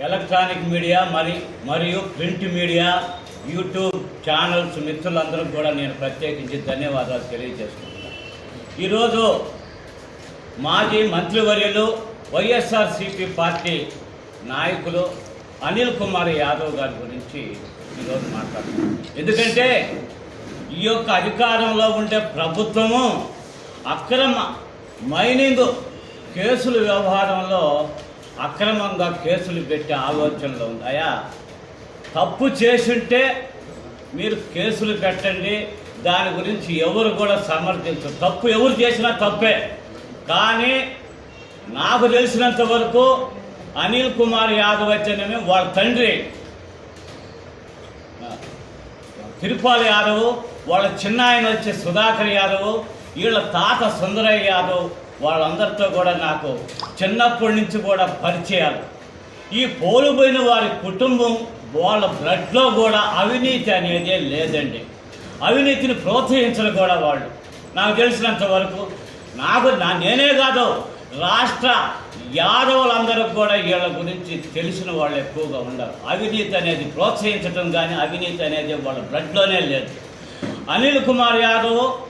Electronic media మరి మరియు print media YouTube channels మిత్రులందరూ కూడా నేను ప్రత్యేకించి ధన్యవాదాలు తెలియజేస్తున్నాను ఈరోజు మాజీ మంత్రివర్యులు వైఎస్ఆర్సిపి పార్టీ నాయకులు అనిల్ కుమార్ యాదవ్ గారి గురించి ఈరోజు మాట్లాడుతున్నాను ఎందుకంటే ఈ యొక్క అధికారంలో ఉండే ప్రభుత్వము అక్రమ మైనింగ్ కేసుల వ్యవహారంలో అక్రమంగా కేసులు పెట్టే ఆలోచనలో ఉన్నాయా? తప్పు చేసుంటే మీరు కేసులు పెట్టండి దాని గురించి ఎవరు కూడా సమర్థించరు. తప్పు ఎవరు చేసినా తప్పే. కానీ నాకు తెలిసినంత వరకు అనిల్ కుమార్ యాదవ్ అయితేనేమి వాళ్ళ తండ్రి. తిరుపాలి యాదవ్ వాళ్ళ చిన్న ఆయన వచ్చే సుధాకర్ యాదవ్ వీళ్ళ తాత సుందరయ్య యాదవ్ వాళ్ళందరితో కూడా నాకు చిన్నప్పటి నుంచి కూడా పరిచయాలు. ఈ పోలుపోయిన వారి కుటుంబం వాళ్ళ బ్లడ్లో కూడా అవినీతి అనేది లేదండి. అవినీతిని ప్రోత్సహించరు కూడా వాళ్ళు. నాకు తెలిసినంత వరకు నాకు నా నేనే కాదు రాష్ట్ర యాదవులందరూ కూడా వీళ్ళ గురించి తెలిసిన వాళ్ళు ఎక్కువగా ఉండరు. అవినీతి అనేది ప్రోత్సహించడం కానీ అవినీతి అనేది వాళ్ళ బ్లడ్లోనే లేదు. అనిల్ కుమార్ యాదవ్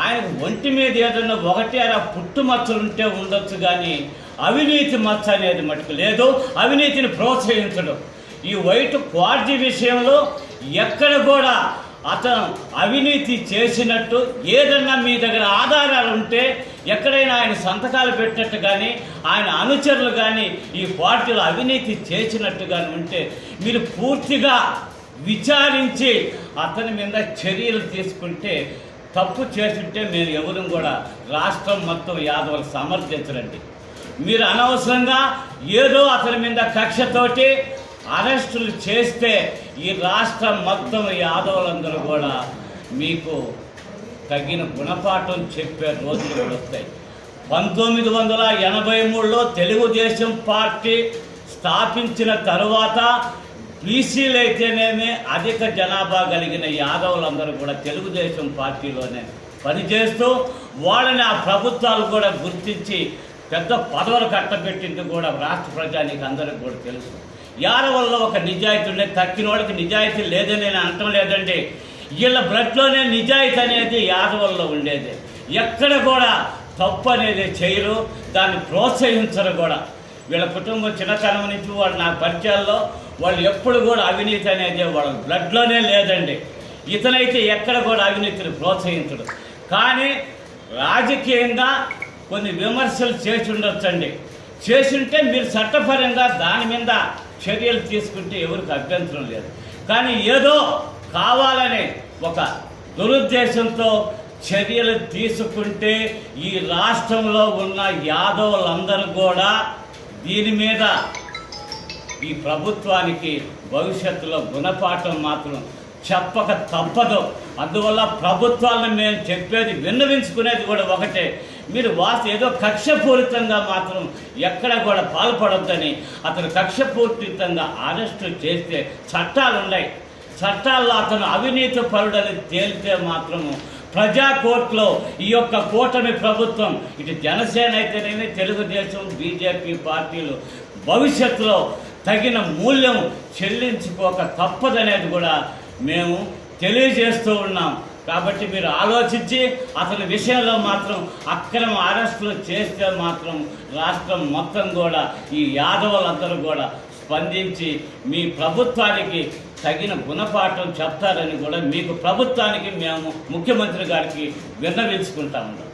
ఆయన ఒంటి మీద ఏదన్నా ఒకటి పుట్టు మచ్చలు ఉంటే ఉండొచ్చు కానీ అవినీతి మచ్చ అనేది మటుకు లేదు. అవినీతిని ప్రోత్సహించడం. ఈ వైట్ క్వార్జీ విషయంలో ఎక్కడ కూడా అతను అవినీతి చేసినట్టు ఏదన్నా మీ దగ్గర ఆధారాలు ఉంటే ఎక్కడైనా ఆయన సంతకాలు పెట్టినట్టు కానీ ఆయన అనుచరులు కానీ ఈ పార్టీలో అవినీతి చేసినట్టు కానీ ఉంటే మీరు పూర్తిగా విచారించి అతని మీద చర్యలు తీసుకుంటే తప్పు చేస్తుంటే మీరు ఎవరు కూడా రాష్ట్రం మొత్తం యాదవులు సమర్థించరండి మీరు అనవసరంగా ఏదో అతని మీద కక్షతోటి అరెస్టులు చేస్తే ఈ రాష్ట్రం మొత్తం యాదవులందరూ కూడా మీకు తగిన గుణపాఠం చెప్పే రోజులు కూడా వస్తాయి. పంతొమ్మిది వందల ఎనభై మూడులో తెలుగుదేశం పార్టీ స్థాపించిన తరువాత బీసీలు అయితేనేమి అధిక జనాభా కలిగిన యాదవులందరూ కూడా తెలుగుదేశం పార్టీలోనే పనిచేస్తూ వాళ్ళని ఆ ప్రభుత్వాలు కూడా గుర్తించి పెద్ద పదవులు కట్టబెట్టింది కూడా రాష్ట్ర ప్రజానికి అందరికి కూడా తెలుసు. యాదవుల్లో ఒక నిజాయితీ ఉండే తక్కినోడికి నిజాయితీ లేదని నేను అనటం లేదండి. వీళ్ళ బ్లడ్లోనే నిజాయితీ అనేది యాదవుల్లో ఉండేది. ఎక్కడ కూడా తప్పు అనేది చేయరు. దాన్ని ప్రోత్సహించరు కూడా. వీళ్ళ కుటుంబం చిన్నతనం నుంచి వాళ్ళు నా పరిచయాల్లో వాళ్ళు ఎప్పుడు కూడా అవినీతి అనేది వాళ్ళ బ్లడ్లోనే లేదండి. ఇతనైతే ఎక్కడ కూడా అవినీతిని ప్రోత్సహించడు. కానీ రాజకీయంగా కొన్ని విమర్శలు చేసి ఉండొచ్చండి. చేసింటే మీరు చట్టపరంగా దాని మీద చర్యలు తీసుకుంటే ఎవరికి అభ్యంతరం లేదు. కానీ ఏదో కావాలని ఒక దురుద్దేశంతో చర్యలు తీసుకుంటే ఈ రాష్ట్రంలో ఉన్న యాదవులందరూ కూడా దీని మీద ఈ ప్రభుత్వానికి భవిష్యత్తులో గుణపాఠం మాత్రం చెప్పక తప్పదు. అందువల్ల ప్రభుత్వాలను మేము చెప్పేది విన్నవించుకునేది కూడా ఒకటే. మీరు వాస్త ఏదో కక్షపూరితంగా మాత్రం ఎక్కడ కూడా పాల్పడొద్దని అతను కక్షపూరితంగా అరెస్టు చేస్తే చట్టాలు ఉన్నాయి చట్టాల్లో అతను అవినీతి పరుడని తేలితే మాత్రము ప్రజా కోర్టులో ఈ యొక్క కూటమి ప్రభుత్వం ఇటు జనసేన అయితేనేమి తెలుగుదేశం బీజేపీ పార్టీలు భవిష్యత్తులో తగిన మూల్యం చెల్లించుకోక తప్పదనేది కూడా మేము తెలియజేస్తూ ఉన్నాం. కాబట్టి మీరు ఆలోచించి అతని విషయంలో మాత్రం అక్రమ అరెస్టులు చేస్తే మాత్రం రాష్ట్రం మొత్తం కూడా ఈ యాదవులందరూ కూడా స్పందించి మీ ప్రభుత్వానికి తగిన గుణపాఠం చెప్తారని కూడా మీకు ప్రభుత్వానికి మేము ముఖ్యమంత్రి గారికి విన్నవించుకుంటా ఉన్నాం.